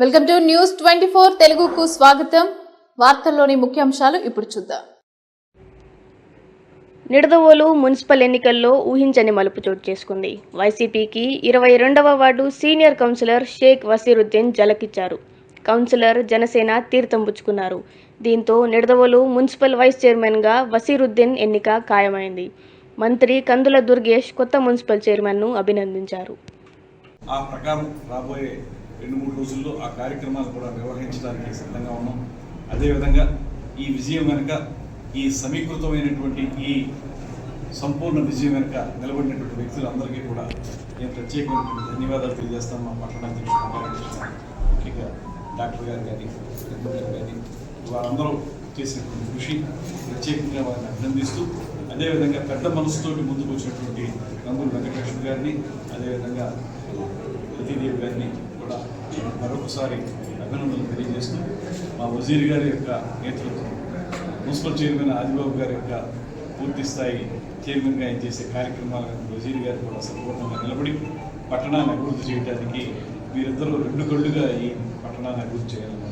Welcome to news twenty four తెలుగుకు స్వాగతం. వార్తల్లోని ముఖ్యాంశాలు ఇప్పుడు చూద్దాం. నిడదవోలు మున్సిపల్ ఎన్నికల్లో ఊహించని మలుపు చోటు చేసుకుంది. వైసీపీకి ఇరవై రెండవ ward senior councillor Sheikh Wasiruddin జలకిచ్చారు. Councillor Janasena తీర్థం పుచ్చుకున్నారు. దీంతో నిడదవోలు మున్సిపల్ వైస్ చైర్మన్గా వసీరుద్దీన్ ఎన్నిక ఖాయమైంది. మంత్రి కందుల దుర్గేష్ కొత్త మున్సిపల్ చైర్మన్ను అభినందించారు. ఆ ప్రకారం రాబోయే రెండు మూడు రోజుల్లో ఆ కార్యక్రమాలు కూడా నిర్వహించడానికి సిద్ధంగా ఉన్నాం. అదేవిధంగా ఈ విజయం వెనుక ఈ సమీకృతమైనటువంటి ఈ సంపూర్ణ విజయం వెనుక నిలబడినటువంటి వ్యక్తులందరికీ కూడా నేను ప్రత్యేకమైనటువంటి ధన్యవాదాలు తెలియజేస్తాను. మా పట్టణ ముఖ్యంగా డాక్టర్ గారు కానీ గారు కానీ వారందరూ చేసినటువంటి కృషి ప్రత్యేకంగా వారిని అభినందిస్తూ అదేవిధంగా పెద్ద మనసుతోటి ముందుకు వచ్చినటువంటి నందులు వెంకటేశ్వర గారిని అదేవిధంగా ప్రతిదేవి గారిని కూడా మరొకసారి అభినందనలు తెలియజేస్తూ మా వజీర్ గారి యొక్క నేతృత్వం మున్సిపల్ చైర్మన్ ఆదిబాబు గారి యొక్క పూర్తి స్థాయి చైర్మన్గా ఆయన చేసే కార్యక్రమాలను వజీర్ గారు కూడా సంపూర్ణంగా నిలబడి పట్టణాన్ని అభివృద్ధి చేయడానికి వీరిద్దరూ రెండు కళ్ళుగా ఈ పట్టణాన్ని అభివృద్ధి చేయాలని